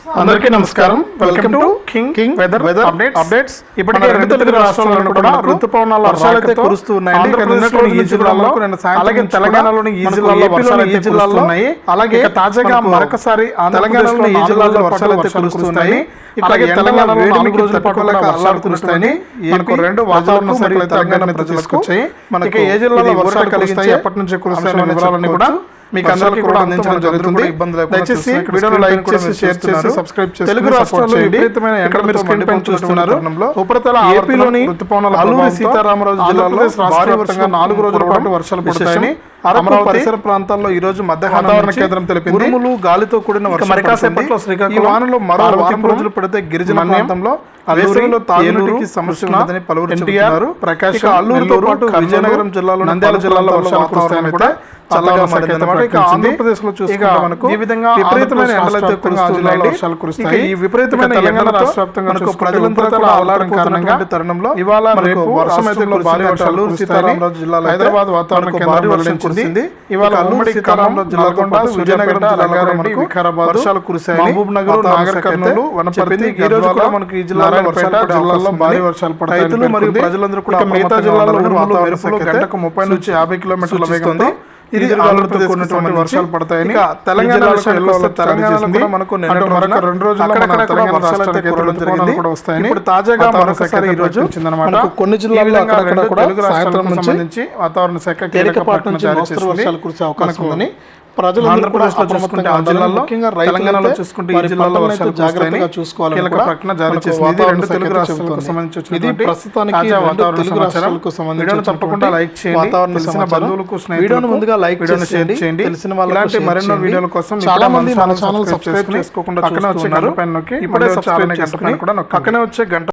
అందరికీ నమస్కారం. Welcome to king king weather weather updates updates ఇప్పటికే రెండు తెలుగు రాష్ట్రాలను కూడా ఋతుపవనాల వర్షాలైతే కురుస్తూ ఉన్నాయండి ఆంధ్రప్రదేశ్లోని ఈ జిల్లాల్లో అలాగే తెలంగాణలోని ఈ జిల్లాల్లో వర్షాలు ఈ జిల్లాల్లో ఉన్నాయి అలాగే తాజాగా మరొకసారి తెలంగాణలోని ఈ జిల్లాల్లో వర్షాలు అయితే కురుస్తున్నాయి. అలాగే తెలంగాణలో నాలుగు రోజుల పాటు వర్షాలు కురుస్తాయని మనకు రెండు వాతావరణ శాఖలు తెలంగాణ తీసుకొచ్చాయి మనకి ఏ జిల్లాలో వర్షాలు కలిగిస్తాయి ఎప్పటి నుంచి కురుస్తాయని వివరాలన్నీ కూడా మీకు అందరికీ కూడా అందించడం జరుగుతుంది. దయచేసి వీడియోను లైక్ చేసి షేర్ చేసి సబ్స్క్రైబ్ చేసి తెలుగు రాష్ట్రాల్లో విపరీతమైన ఇక్కడ మీరు స్క్రీన్ పైన చూస్తున్నారు ఉపరితల ఏపీలోని అల్లూరి సీతారామరాజు జిల్లాలో భారీ వర్షంగా నాలుగు రోజుల పాటు వర్షాలు పడతాయని అమరావతి పరిసర ప్రాంతాల్లో ఈ రోజు మధ్యాహ్న వాతావరణ కేంద్రం తెలిపింది. ఉరుములు గాలితో కూడిన వర్షం శ్రీకాకుళం ఈ వానలో మరో వారం రోజులు పడితే గిరిజన ప్రాంతంలో వేసవిలో తాగునీటికి సమస్య ఉన్నదని పలువురు చెబుతున్నారు. ప్రకాశ్ అల్లూరుతో పాటు విజయనగరం జిల్లాలో నంద్యాల జిల్లాలో వర్షాలు కురుస్తాయని కూడా చల్లగా మారిందన్నమాట ఇక ఆంధ్రప్రదేశ్లో చూసుకుంటే మనకు ఈ విధంగా విపరీతమైన కురుస్తున్నాయండి వర్షాలు కురుస్తాయి ఈ విపరీతమైన తెలంగాణ రాష్ట్ర వ్యాప్తంగా మనకు ప్రజలంతా కూడా ఆహ్లాదం కారణంగా తరుణంలో ఇవాళ రేపు వర్షం అయితే భారీ వర్షాలు సీతారామరాజు జిల్లాలో హైదరాబాద్ వాతావరణ భారీ వర్షం కురిసింది ఇవాళ అల్లూరి సీతారామరాజు జిల్లా సూర్యనగరం రంగారెడ్డి వికారాబాద్ వర్షాలు కురిశాయి మహబూబ్ నగర్ నాగర్ కర్నూలు వనపర్తి ఈ రోజు కూడా మనకు ఈ జిల్లాలో వర్షాలు భారీ వర్షాలు పడతాయి రైతులు మరియు ప్రజలందరూ కూడా మిగతా జిల్లాలో గంటకు ముప్పై నుంచి యాభై కిలోమీటర్ల వేగంతో ఇది ఆంధ్రప్రదేశ్ వర్షాలు పడతాయని తెలంగాణ కూడా మనకు మరొక రెండు రోజులు వర్షాలు కూడా వస్తాయని ఇప్పుడు తాజాగా మరొకసారి ఈ రోజు వచ్చిందన్నమాట కొన్ని జిల్లాల్లో అక్కడక్కడ కూడా సాయంత్రం సంబంధించి వాతావరణ శాఖ నుంచి మోస్తరు వర్షాలు కురిసే అవకాశం ఉందని ప్రజలు ఆంధ్రప్రదేశ్లో చూసుకుంటే ఆ జిల్లాలో ముఖ్యంగా తెలంగాణలో చూసుకుంటే ఈ జిల్లాలో వర్షాలు జాగ్రత్తగా చూసుకోవాలి కీలక ప్రకటన జారీ చేసింది. ఇది రెండు తెలుగు రాష్ట్రాలకు సంబంధించి ఇది ప్రస్తుతానికి వాతావరణ తెలుగు రాష్ట్రాలకు సంబంధించి తప్పకుండా లైక్ చేయండి. వాతావరణ తెలిసిన బంధువులకు స్నేహితులకు ముందుగా లైక్ వీడియోని షేర్ చేయండి. తెలిసిన ఇలాంటి మరెన్నో వీడియోల కోసం చాలా మంది మన ఛానల్ సబ్స్క్రైబ్ చేసుకోకుండా పక్కన వచ్చే గంట పైన నొక్కి ఇప్పుడే సబ్స్క్రైబ్ చేసుకుని కూడా పక్కనే వచ్చే గంట